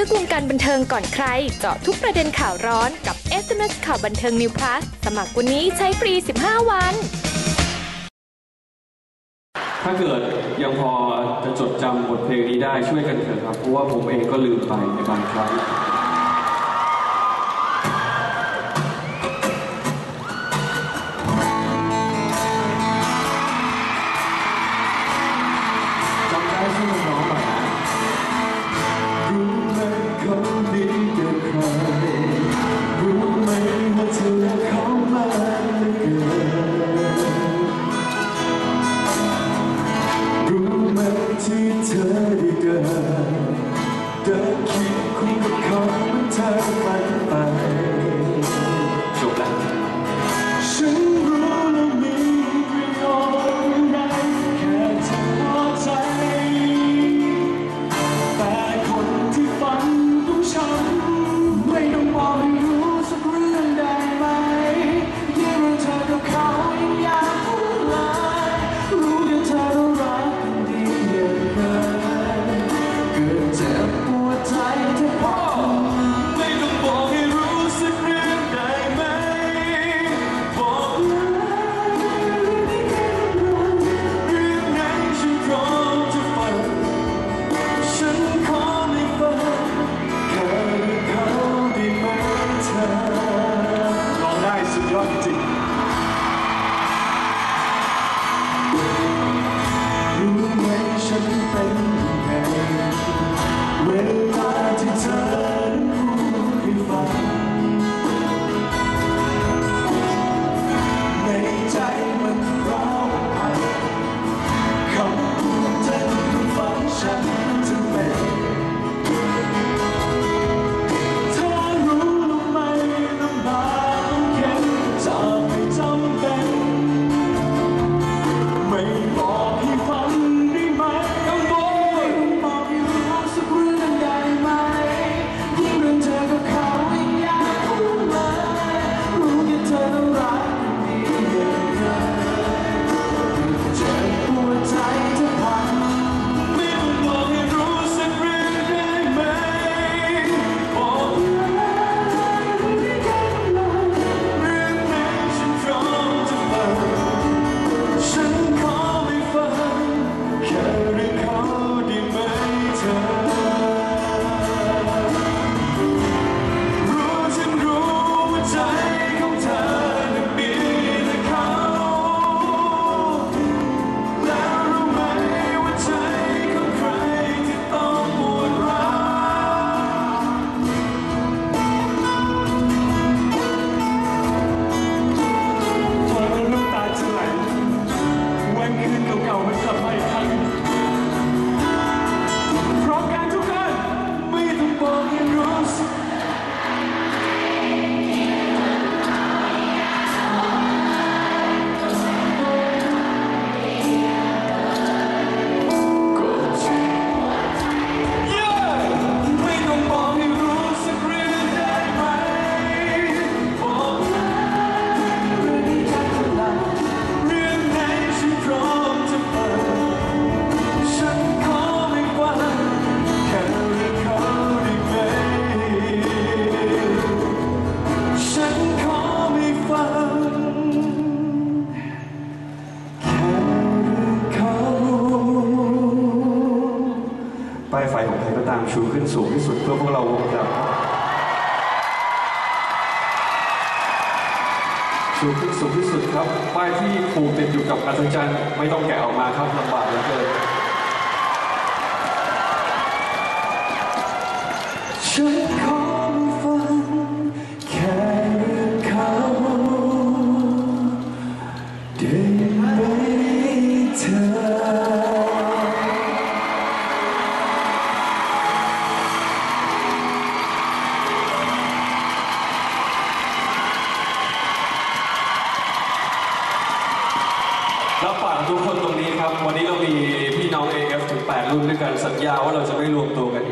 ื้อกวงการบันเทิงก่อนใคร เจาะทุกประเด็นข่าวร้อนกับ SMS ข่าวบันเทิง New Plus สมัครวันนี้ใช้ฟรี 15 วัน ถ้าเกิดยังพอจะจดจำบทเพลงนี้ได้ช่วยกันเถอะครับ เพราะว่าผมเองก็ลืมไปในบางครั้ง ชูขึ้นสูงที่สุดเพื่อพวกเราแบบชูขึ้นสูงที่สุดครับ ป้ายที่ผูกติดอยู่กับอัศจรรย์ไม่ต้องแกะออกมาครับลำบากเหลือเกินฉันขอ รับฝากทุกคนตรงนี้ครับ วันนี้เรามีพี่น้อง AF ถึง 8 รุ่นด้วยกันสัญญาว่าเราจะไม่รวมตัวกัน